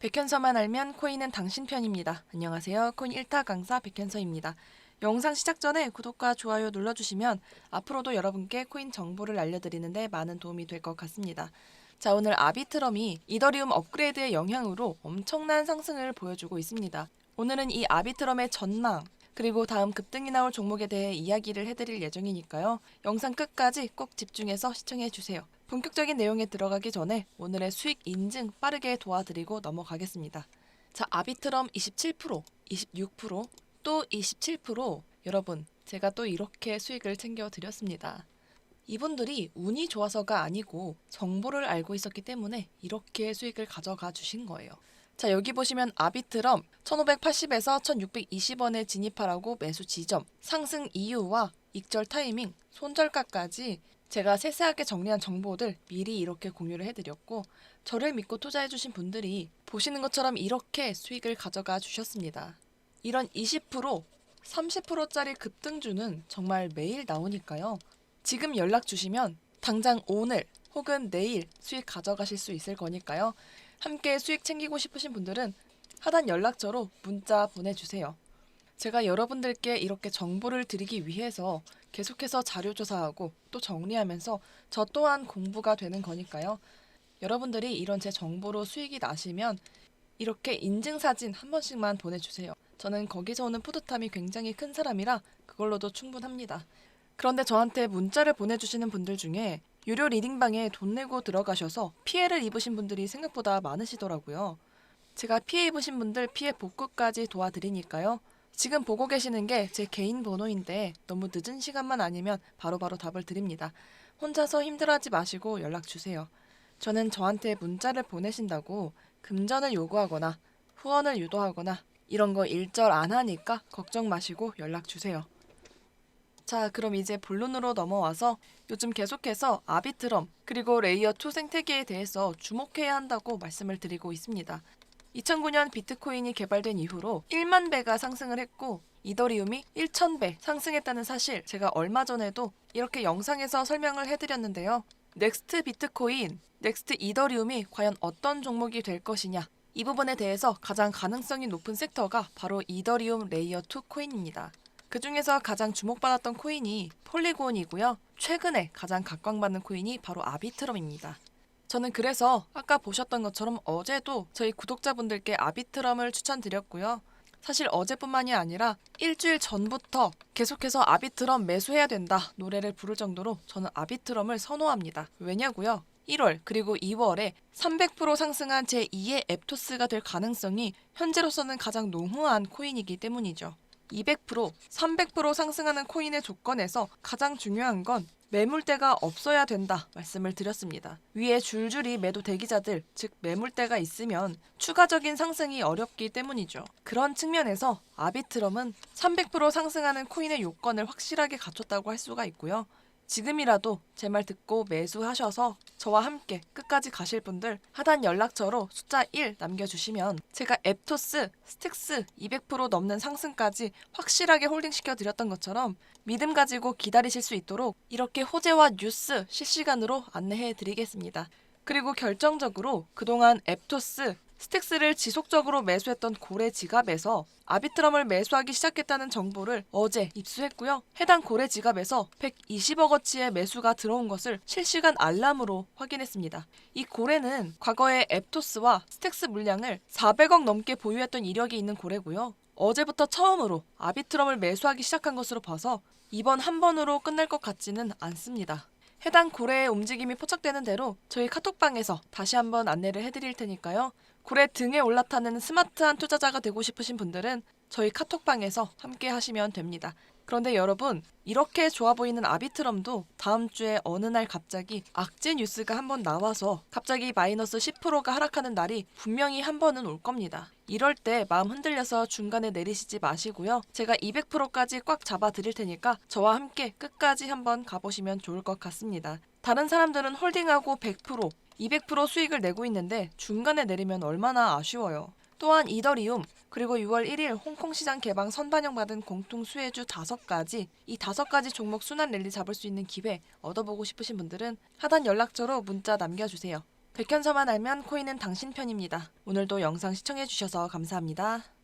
백현서만 알면 코인은 당신 편입니다. 안녕하세요. 코인 1타 강사 백현서입니다. 영상 시작 전에 구독과 좋아요 눌러주시면 앞으로도 여러분께 코인 정보를 알려드리는데 많은 도움이 될 것 같습니다. 자, 오늘 아비트럼이 이더리움 업그레이드의 영향으로 엄청난 상승을 보여주고 있습니다. 오늘은 이 아비트럼의 전망, 그리고 다음 급등이 나올 종목에 대해 이야기를 해드릴 예정이니까요. 영상 끝까지 꼭 집중해서 시청해 주세요. 본격적인 내용에 들어가기 전에 오늘의 수익 인증 빠르게 도와드리고 넘어가겠습니다. 자, 아비트럼 27%, 26%, 또 27% 여러분, 제가 또 이렇게 수익을 챙겨 드렸습니다. 이분들이 운이 좋아서가 아니고 정보를 알고 있었기 때문에 이렇게 수익을 가져가 주신 거예요. 자, 여기 보시면 아비트럼 1580에서 1620원에 진입하라고 매수 지점, 상승 이유와 익절 타이밍, 손절가까지 제가 세세하게 정리한 정보들 미리 이렇게 공유를 해드렸고 저를 믿고 투자해주신 분들이 보시는 것처럼 이렇게 수익을 가져가 주셨습니다. 이런 20%, 30%짜리 급등주는 정말 매일 나오니까요. 지금 연락 주시면 당장 오늘 혹은 내일 수익 가져가실 수 있을 거니까요. 함께 수익 챙기고 싶으신 분들은 하단 연락처로 문자 보내주세요. 제가 여러분들께 이렇게 정보를 드리기 위해서 계속해서 자료 조사하고 또 정리하면서 저 또한 공부가 되는 거니까요. 여러분들이 이런 제 정보로 수익이 나시면 이렇게 인증사진 한 번씩만 보내주세요. 저는 거기서 오는 뿌듯함이 굉장히 큰 사람이라 그걸로도 충분합니다. 그런데 저한테 문자를 보내주시는 분들 중에 유료 리딩방에 돈 내고 들어가셔서 피해를 입으신 분들이 생각보다 많으시더라고요. 제가 피해 입으신 분들 피해 복구까지 도와드리니까요. 지금 보고 계시는 게 제 개인 번호인데 너무 늦은 시간만 아니면 바로바로 답을 드립니다. 혼자서 힘들어하지 마시고 연락 주세요. 저는 저한테 문자를 보내신다고 금전을 요구하거나 후원을 유도하거나 이런 거 일절 안 하니까 걱정 마시고 연락 주세요. 자, 그럼 이제 본론으로 넘어와서 요즘 계속해서 아비트럼 그리고 레이어 2 생태계에 대해서 주목해야 한다고 말씀을 드리고 있습니다. 2009년 비트코인이 개발된 이후로 1만 배가 상승을 했고 이더리움이 1,000배 상승했다는 사실 제가 얼마 전에도 이렇게 영상에서 설명을 해드렸는데요. 넥스트 비트코인, 넥스트 이더리움이 과연 어떤 종목이 될 것이냐 이 부분에 대해서 가장 가능성이 높은 섹터가 바로 이더리움 레이어 2 코인입니다. 그 중에서 가장 주목받았던 코인이 폴리곤이고요. 최근에 가장 각광받는 코인이 바로 아비트럼입니다. 저는 그래서 아까 보셨던 것처럼 어제도 저희 구독자분들께 아비트럼을 추천드렸고요. 사실 어제뿐만이 아니라 일주일 전부터 계속해서 아비트럼 매수해야 된다 노래를 부를 정도로 저는 아비트럼을 선호합니다. 왜냐고요? 1월 그리고 2월에 300% 상승한 제2의 앱토스가 될 가능성이 현재로서는 가장 농후한 코인이기 때문이죠. 200%, 300% 상승하는 코인의 조건에서 가장 중요한 건 매물대가 없어야 된다 말씀을 드렸습니다. 위에 줄줄이 매도 대기자들, 즉 매물대가 있으면 추가적인 상승이 어렵기 때문이죠. 그런 측면에서 아비트럼은 300% 상승하는 코인의 요건을 확실하게 갖췄다고 할 수가 있고요. 지금이라도 제 말 듣고 매수하셔서 저와 함께 끝까지 가실 분들 하단 연락처로 숫자 1 남겨주시면 제가 앱토스, 스틱스 200% 넘는 상승까지 확실하게 홀딩시켜 드렸던 것처럼 믿음 가지고 기다리실 수 있도록 이렇게 호재와 뉴스 실시간으로 안내해 드리겠습니다. 그리고 결정적으로 그동안 앱토스, 스틱스를 지속적으로 매수했던 고래 지갑에서 아비트럼을 매수하기 시작했다는 정보를 어제 입수했고요. 해당 고래 지갑에서 120억어치의 매수가 들어온 것을 실시간 알람으로 확인했습니다. 이 고래는 과거에 앱토스와 스틱스 물량을 400억 넘게 보유했던 이력이 있는 고래고요. 어제부터 처음으로 아비트럼을 매수하기 시작한 것으로 봐서 이번 한 번으로 끝날 것 같지는 않습니다. 해당 고래의 움직임이 포착되는 대로 저희 카톡방에서 다시 한번 안내를 해드릴 테니까요. 고래 등에 올라타는 스마트한 투자자가 되고 싶으신 분들은 저희 카톡방에서 함께 하시면 됩니다. 그런데 여러분, 이렇게 좋아 보이는 아비트럼도 다음 주에 어느 날 갑자기 악재 뉴스가 한번 나와서 갑자기 마이너스 10%가 하락하는 날이 분명히 한 번은 올 겁니다. 이럴 때 마음 흔들려서 중간에 내리시지 마시고요. 제가 200%까지 꽉 잡아 드릴 테니까 저와 함께 끝까지 한번 가보시면 좋을 것 같습니다. 다른 사람들은 홀딩하고 100%, 200% 수익을 내고 있는데 중간에 내리면 얼마나 아쉬워요. 또한 이더리움 그리고 6월 1일 홍콩 시장 개방 선반영 받은 공통 수혜주 5가지 이 5가지 종목 순환 랠리 잡을 수 있는 기회 얻어보고 싶으신 분들은 하단 연락처로 문자 남겨주세요. 백현서만 알면 코인은 당신 편입니다. 오늘도 영상 시청해주셔서 감사합니다.